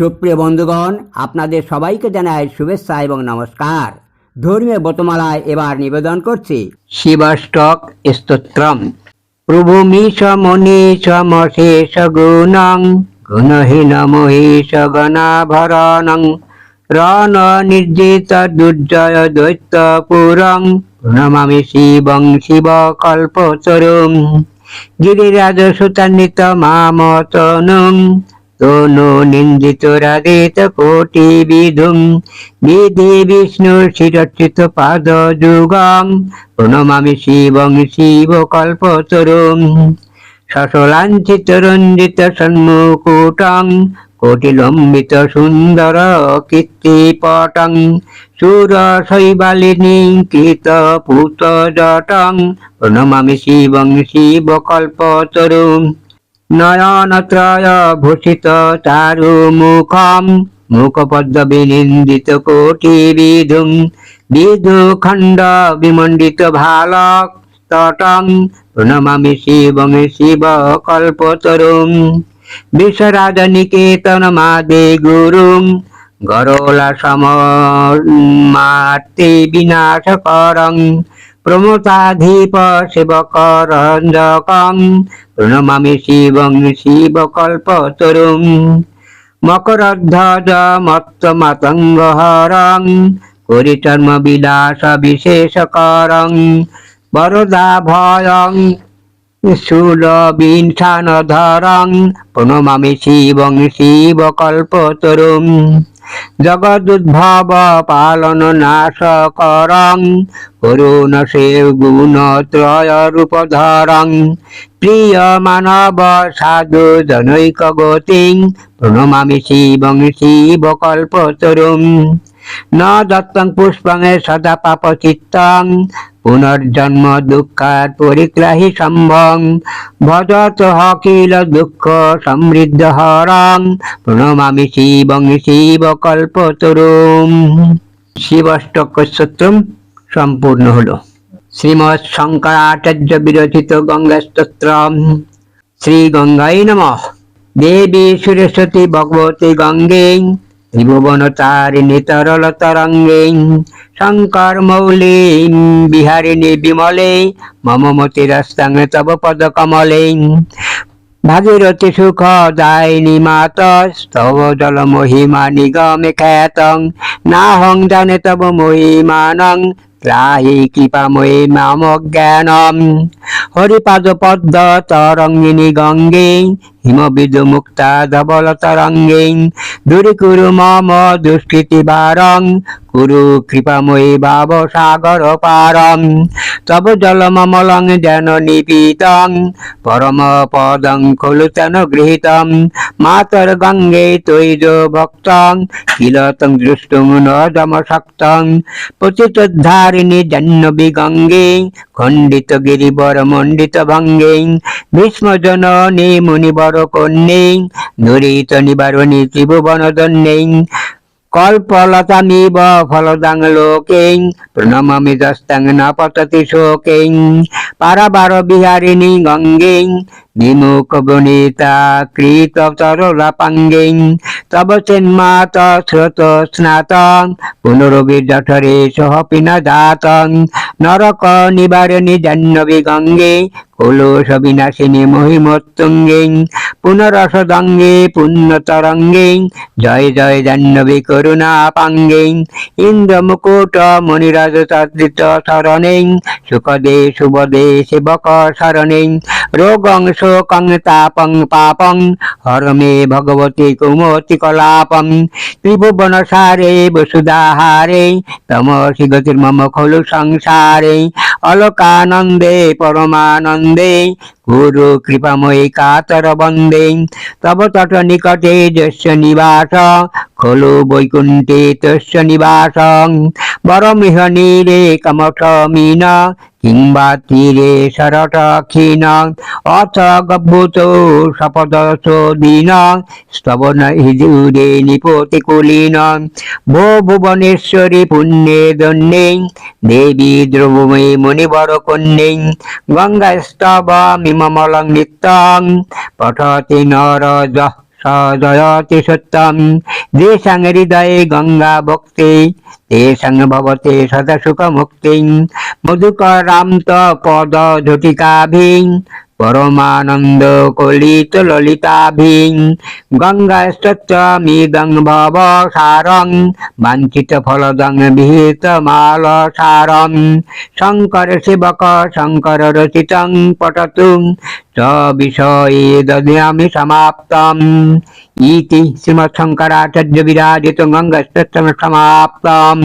সুপ্রিয় বন্ধুগণ, আপনাদের সবাইকে জানাই শুভেচ্ছা এবং নমস্কার। ধর্মীয় ব্রতমালায় এবার নিবেদন করছি। শিবাষ্টক স্তোত্রম। প্রভুমিশ মনীষ মশেষ গুণং, গুণহীন মহিষ গণাভরণং। রণ নির্জিত দুর্জয় দৈত্য পুরং, প্রণমামি শিবং শিব কল্পতরুম গিরিরাজ সুতান্বিত মামতনুং। রাধিত কোটি বিধুম বিধি বিষ্ণু শিরচিত পাদ যুগং প্রণমামি শিবং শিব কল্পতরুম সসলাঞ্চিত রঞ্জিত সন্মুকুটং কোটিলম্বিত সুন্দর কীর্তিপটং সুর শৈবালিনী কৃত পুত জটং প্রণমামি শিবং শিব কল্পতরুম নয়নত্রয় ভূষিত চারু মুখম মুখপদ্ম বিনিন্দিত কোটি বিধুম বিধু খণ্ড বিমণ্ডিত ভালক তটং প্রণমামি শিবং শিব কল্পতরুম বিশ্বরাজ নিকেতন মাদে গুরুম গরলা সমার্তে বিনাশ করং প্রমতাধীপ শিবক রঞ্জকং প্রণমামি শিবং শিব কল্পতরুম মকরধ্বজ মত্ত মাতঙ্গ হরং করিচর্ম বিলাস বিশেষ করং বরদা ভয়ং শূল বিন্থান ধরং প্রণমামি শিবং শিব কল্পতরুম জগদুদ্ভব পালন নাশ করং করুণ সে গুণ ত্রয় রূপ ধরং প্রিয় মানব সাধু জনৈক গতিং প্রণমামি শিবং শিব কল্পতরুম ন দত্তং পুষ্পং সদা পাপ চিত্তং পুনর্জন্ম দুঃখার পরিগ্রাহী সম্ভং। ভজত হকিল দুঃখ সমৃদ্ধ হরং প্রণমামি শিবং শিব কল্পতরুম। শিবষ্টক স্তোত্রম সম্পূর্ণ হলো। শ্রীমৎ শঙ্করাচার্য বিরচিত গঙ্গা স্তোত্রম শ্রী গঙ্গাই নমঃ। দেবী সুরেশ্বতী ভগবতী গঙ্গে ত্রিভুবন তারিণী তরল তরঙ্গে শঙ্কর মৌলি বিহারিণী বিমলে মম মতিরস্তাং তব পদ কমলে ভাগীরথী সুখ দায়িনী মাত স্তব জল মহিমা নিগমে খ্যাতং। নাহং জানে তব মহিমানং ত্রাহি কৃপাময়ী মাম জ্ঞানম। হরিপাদ পদ্ম তরঙ্গিনী গঙ্গে হিমবিদ মুক্তা ধবল তরঙ্গে দূরি কুরু মম দুষ্কৃতি বারং কুরু কৃপাময়ী ভাব সাগর পারং তব জল মমলং যেন নিপীতং পরম পদং খলু তেন গৃহীতম মাতর গঙ্গে তৈজ ভক্তং কিলতং দৃষ্টুং ন যম শক্তং পতিতোদ্ধারিণী জাহ্নবী গঙ্গে খণ্ডিত গিরিবর মণ্ডিত ভঙ্গে ভীষ্ম জননী মুনিবর কন্যে দুরিত নিবারণী ত্রিভুবন দন্যে কল্পলতামিব ফলদাং লোকে প্রণমামি দস্তাং ন পততি শোকে পারাবার বিহারিণী গঙ্গে বিমুখ বনিতা কৃত তরলা পাঙ্গে তব চিন্মাত স্রোত স্নাত পুনরবি জঠরে সহ পিনা জাত নরক নিবারণী জাহ্নবী গঙ্গে কলুষ বিনাশিনী মহিমোত্তুঙ্গে পুনরসদঙ্গে পুণ্যতরঙ্গে জয় জয় জাহ্নবী করুণা পাঙ্গে ইন্দ্র মুকুট মণিরাজ তদ্রিত শরণে সুখদে শুভদে শিবক শরণে রোগং শোকং তাপং পাপং, হরমে ভগবতী কুমতি কলাপম ত্রিভুবন সারে বসুদাহারে তমসি গতির্মম খলু সংসারে অলোকানন্দে, পরমানন্দে, গুরু কৃপাময়ী কাতর বন্দে। তব তট নিকটে যস্য নিবাস, খলু বৈকুণ্ঠে তস্য নিবাস। বরমিহ নীরে কমঠ মিন কিংবা তীরে শরট ক্ষীণ, অথ গভূত শপদ সোদীন স্তবন হিজুরে নিপতি কুলীন। ভো ভুবনেশ্বরী পুণ্যে দন্যে দেবী দ্রবময়ী মুনিবর কন্যে। গঙ্গা স্তব মিমমলং নিত্যং, পঠতি নর যঃ সজয়তি সত্যম দেশাং হৃদয়ে গঙ্গা ভক্তি তেষাং ভবতে সদা মুক্তি মধুকরাম পদ ঝটিকাভিং পরমানন্দ কলিত ললিতাভিং গঙ্গাস্তমিদং ভব সারং বাঞ্ছিত ফলদং বিহিত মাল সারং শঙ্কর সেবক শঙ্কর রচিতং পটতু স বিষয়ে দদ্যামি সমাপ্তম। ইতি শ্রীমৎ শঙ্করাচার্য বিরাজিত গঙ্গাস্তম সমাপ্তম।